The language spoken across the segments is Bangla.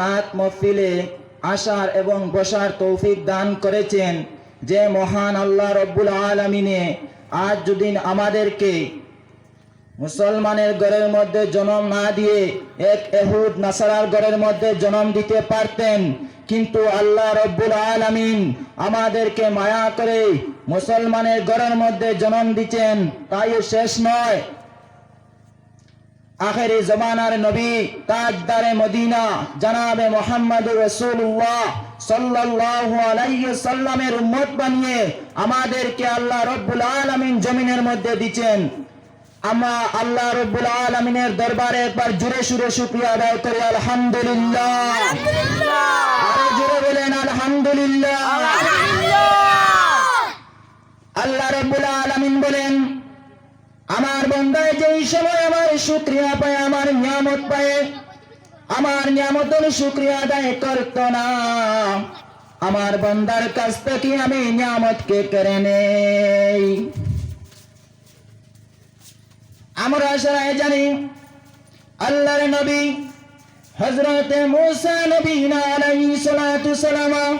নাত মহফিলে আসার এবং বসার তৌফিক দান করেছেন যে মহান আল্লাহ রব্বুল আলমিনে। আজ যদি আমাদেরকে মুসলমানের ঘরের মধ্যে জন্ম না দিয়ে এক এহুদ নাসারার ঘরের মধ্যে জন্ম দিতে পারতেন, কিন্তু আল্লাহ রব্বুল আলামিন আমাদেরকে মায়া করে মুসলমানের ঘরের মধ্যে জন্ম দিচ্ছেন তাই শেষ নয়। আখেরি জমানার নবী তাজদারে মদিনা জানাবে মোহাম্মদ রসুল্লাহ সাল্লাল্লাহু আলাইহি সাল্লামের উম্মত বানিয়ে আমাদেরকে আল্লাহ রব্বুল আলামিন জমিনের মধ্যে দিচ্ছেন। আমরা আল্লাহ রব্বুল আলামিনের দরবারে একবার জুড়ে সুরে শুকরিয়া আদায় করি আলহামদুলিল্লাহ। আরও জুড়ে বলেন আলহামদুলিল্লাহ। আল্লাহ রব্বুল আলামিন বলেন আমার বন্দায় যেই সময় শুক্রিয়া পায়, আমার নিয়ামত পায়। আমার নিয়ামতের শুক্রিয়া আদায় করত না। আমার বন্দার কাছ থেকে আমি নিয়ামতকে কেড়ে নেই। আমরা সবাই জানি, আল্লাহর নবী হজরত মুসা নবী আলাইহিস সালাতু সালাম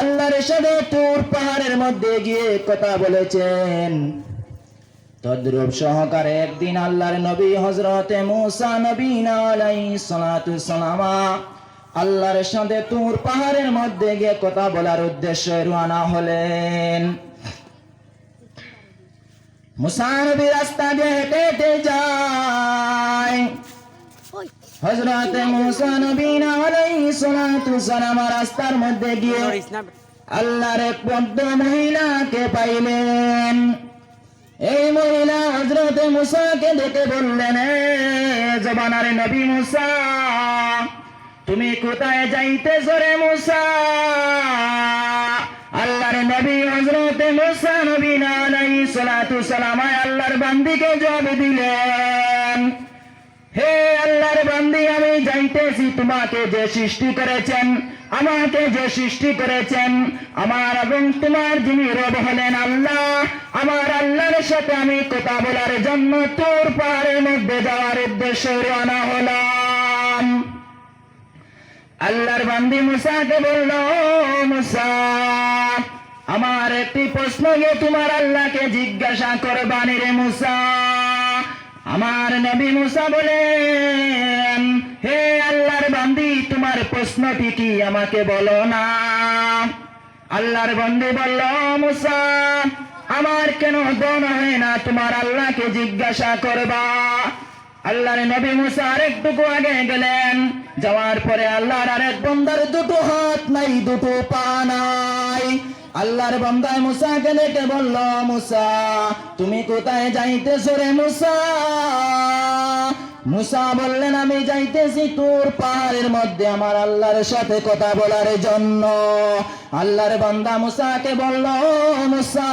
আল্লাহর সাথে তুর পাহাড়ের মধ্যে গিয়ে কথা বলেছেন। তদ্রূপ সহকারে একদিন আল্লাহর নবী হজরতে মুসা নবী আলাইহিস সালাতু সালামা আল্লাহর সাথে তুর পাহাড়ের মধ্যে গিয়ে কথা বলার উদ্দেশ্যে রওনা হলেন। মুসা নবী রাস্তা দিয়ে হেঁটে হেঁটে যায়। হজরতে মুসা নবী আলাইহিস সালাতু সালামা রাস্তার মধ্যে গিয়ে আল্লাহর এক বদ্ধ মহিলাকে পাইলেন। এই হজরত মুসাকে দেখে বললেন জবানারে নবী মুসা, তুমি কোথায় যাইতেছ রে মুসা? আল্লাহর নবী হজরত মুসা নবী আলাইহিস সালাতু সালাম আল্লাহর বান্দিকে জবাব দিলেন, হে আল্লাহর বান্দি, আমি যাইতেছি, তোমাকে যে সৃষ্টি করেছেন আমাকে যে সৃষ্টি করেছেন, আমার এবং তোমার যিনি রব হলেন আল্লাহ, আমার আল্লাহর সাথে আমি কথা বলার জন্য তোর পাহাড়ের মধ্যে যাওয়ার উদ্দেশ্যে রওনা হলাম। আল্লাহর বান্দি মুসাকে বলল মুসা, আমার একটি প্রশ্ন গিয়ে তোমার আল্লাহকে জিজ্ঞাসা করবানি রে মুসা। আমার নবী মুসা বলেন, হে বান্দি, তোমার প্রশ্নটি কি আমাকে বলো না? আল্লাহর বন্দি বলল, মুসা, আমার কেন দন হয় না? তোমার আল্লাহকে জিজ্ঞাসা করবা। আল্লাহর নবী মুসা আরেকটুকু আগে গেলেন। যাওয়ার পরে আল্লাহর আরেক বন্দার দুটো হাত নাই, দুটো পা নাই। আল্লাহর বন্দায় মুসাকে ডেকে বলল, মুসা, তুমি কোথায় যাইতেছো রে মুসা? মুসা বললেন, আমি যাইতেছি তোর পাহাড়ের মধ্যে। আমার আল্লাহর সাথে কথা বলার জন্য। আল্লাহর বান্দা মুসাকে বলল মুসা,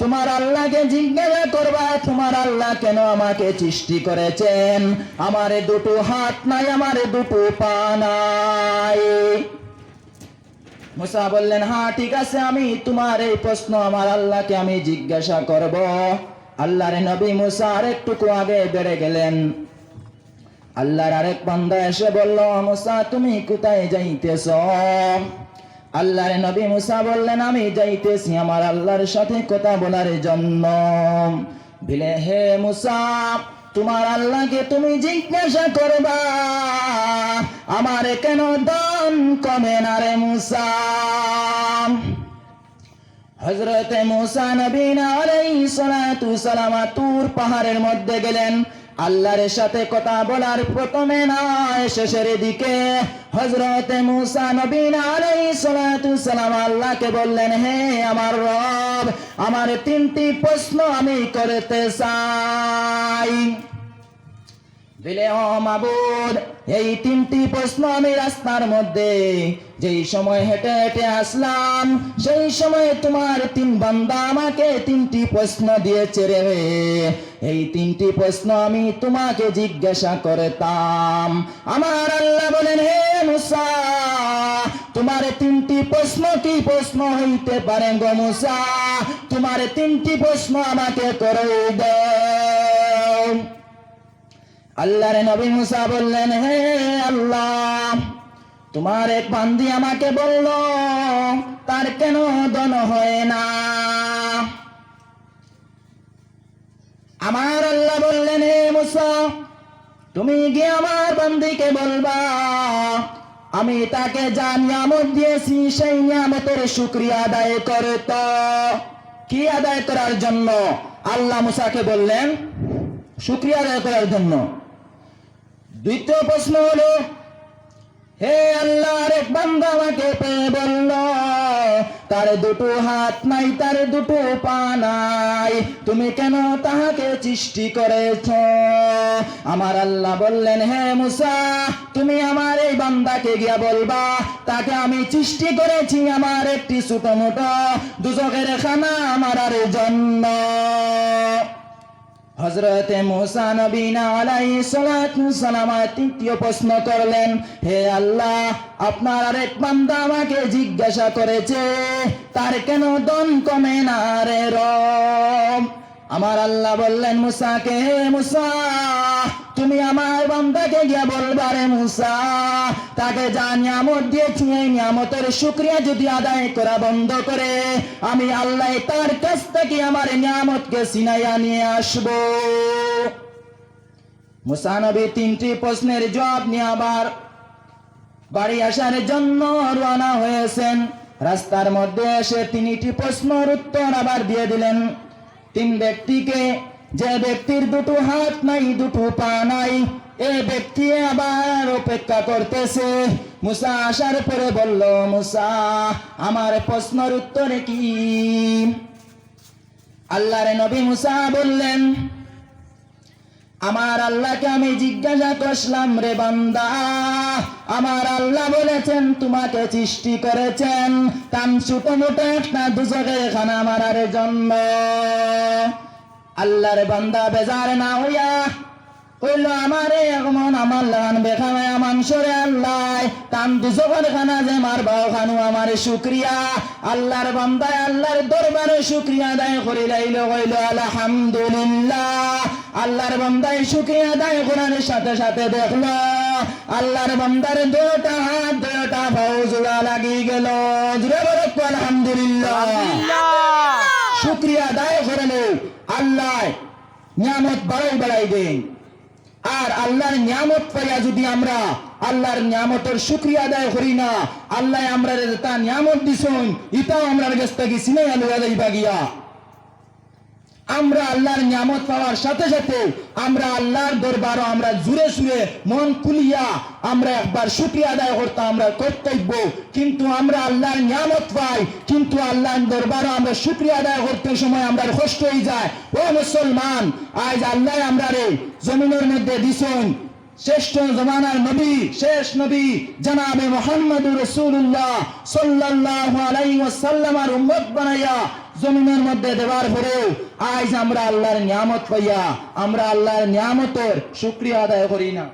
তোমার আল্লাহকে জিজ্ঞাসা করবা, তোমার আল্লাহ কেন আমাকে সৃষ্টি করেছেন? আমারে দুটো হাত নাই, আমারে দুটো পা নাই। মুসা বললেন হ্যাঁ ঠিক আছে, আমি তোমার এই প্রশ্ন আমার আল্লাহকে আমি জিজ্ঞাসা করব। আল্লাহর নবী মুসা আরেকটুকু আগে বেড়ে গেলেন। আল্লাহর আরেক বান্দা এসে বলল মুসা, তুমি কোথায় যাইতেছ? আল্লাহর নবী মুসা বললেন, আমি যাইতেছি আমার আল্লাহর সাথে কথা বলার জন্য। বিলে, হে মুসা, তোমার আল্লাহকে তুমি জিজ্ঞাসা করবা, আমার কেন দন কমে না রে মুসা? হজরতে মুসা নবীন সালাম তুর পাহাড়ের মধ্যে গেলেন। আল্লাহর সাথে কথা বলার প্রথমে নয় শেষের দিকে হজরতে মুসা নবীন সালাতু সালাম আল্লাহকে বললেন, হে আমার রব, আমার তিনটি প্রশ্ন আমি করতে চাই। দিলে ও এই তিনটি প্রশ্ন আমি রাস্তার মধ্যে যেই সময় হেঁটে হেঁটে আসলাম, সেই সময় তোমার তিন বান্দা আমাকে তিনটি প্রশ্ন দিয়েছে রে। এই তিনটি প্রশ্ন আমি তোমাকে জিজ্ঞাসা করতাম। আমার আল্লাহ বলেন, হে মুসা, তোমার তিনটি প্রশ্ন কি প্রশ্ন হইতে পারে গো মুসা? তোমার তিনটি প্রশ্ন আমাকে করে দাও। আল্লাহর নবী মুসা বললেন, হে আল্লাহ, তোমার এক বান্দি আমাকে বলল, তার কেন দন হয় না? আমার আল্লাহ বললেন, হে মুসা, তুমি গিয়ে আমার বান্দিকে বলবা, আমি তাকে যা নিয়ামত দিয়েছি, সেই নিয়ামতের শুক্রিয়া আদায় করত। কি আদায় করার জন্য? আল্লাহ মুসাকে বললেন, শুক্রিয়া আদায় করার জন্য। দ্বিতীয় প্রশ্ন হলো, হে আল্লাহর এক বান্দা আমাকে পেয়ে বলল, তার দুটো হাত নাই, তার দুটো পা নাই, তুমি কেন তাহাকে সৃষ্টি করেছ? আমার আল্লাহ বললেন, হে মুসা, তুমি আমার এই বান্দাকে গিয়া বলবা, তাকে আমি সৃষ্টি করেছি আমার একটি ছোট মোটো দুচকের খানা আমার জন্য। হজরতে মুসা নবীনা আলাই সালামা তৃতীয় প্রশ্ন করলেন, হে আল্লাহ, আপনার আরেক বান্দা আমাকে জিজ্ঞাসা করেছে, তার কেন দন কমে না রে রব? আমার আল্লাহ বললেন, মুসাকে মুসা তুমি আমার বান্দাকে গিয়া বলবা রে মুসা। তাকে যা নিয়ামত দিয়েছি, এই নিয়ামতের শুক্রিয়া যদি আদায় করা বন্ধ করে, আমি আল্লাহ তার কাছ থেকে আমার নিয়ামতকে সিনাইয়া নিয়ে আসব। মুসানবী তিনটি প্রশ্নের জবাব নিয়ে আবার বাড়ি আসার জন্য রওনা হয়েছেন। রাস্তার মধ্যে এসে তিনটি প্রশ্নের উত্তর আবার দিয়ে দিলেন। তিন ব্যক্তিকে যে ব্যক্তির দুটো হাত নাই, দুটো পা নাই এই ব্যক্তি আবার অপেক্ষা করতেছে। মুসা আসার পরে বলল, মুসা, আমার প্রশ্নের উত্তরে কি? আল্লাহর নবী মুসা বললেন, আমার আল্লাহকে আমি জিজ্ঞাসা করলাম, রে বান্দা, আমার আল্লাহ বলেছেন, তোমাকে সৃষ্টি করেছেন। তাম ছোট মোটো একটা দুচকের খানা মারার জন্য। আল্লাহর বান্দা বেজার না হইয়া কইল, আমারে এখন আমার লাগান বেখামে মানুষরে আল্লাহ। তান দুচকের খানা যে মারবাও খানু আমার শুক্রিয়া। আল্লাহর বান্দায় আল্লাহর দরবারে শুক্রিয়া আদায় করি লাইল কইল, আলহামদুলিল্লাহ। আল্লাহর বান্দায় শুক্রিয়া আদায় করার সাথে সাথে দেখল, আল্লাহর বান্দার দুটা হাত দুটা ভাও জোড়া লাগি গেল। জুড়ে বলো তো আলহামদুলিল্লাহ। শুক্রিয়া আদায় করে নেই। আল্লাহ নিয়ামত বাড়াই বাড়াই দেন। আর আল্লাহর নিয়ামত পাইয়া যদি আমরা আল্লাহর নিয়ামতের শুক্রিয়া আদায় করি না, আল্লাহ আমরা তা নিয়ামত দিছুন ইটাও আমরা কাছ থেকে সিনে আলু আদাই বাগিয়া আমরা আল্লাহর নিয়ামত পাওয়ার সাথে সাথে আমরা আল্লাহর দরবারও আমরা জুড়ে সুরে মন খুলিয়া আমরা একবার শুক্রিয়া আদায় করতাম, আমরা কর্তব্য। কিন্তু আমরা আল্লাহর নিয়ামত পাই, কিন্তু আল্লাহর দরবারও আমরা শুক্রিয়া আদায় করতে সময় আমরা কষ্ট হয়ে যায়। ও মুসলমান, আজ আল্লাহ আমরা রে জমিনের মধ্যে দিছুন। শ্রেষ্ঠ জমানার নবী, শেষ নবী, জনাবে মোহাম্মদ রসুল্লাহ সাল্লাল্লাহু আলাইহি ওয়াসাল্লামার উম্মত বানাইয়া জমিনের মধ্যে দেওয়ার পরেও আজ আমরা আল্লাহর নিয়ামত পাইয়া, আমরা আল্লাহর নিয়ামতের শুক্রিয়া আদায় করি না।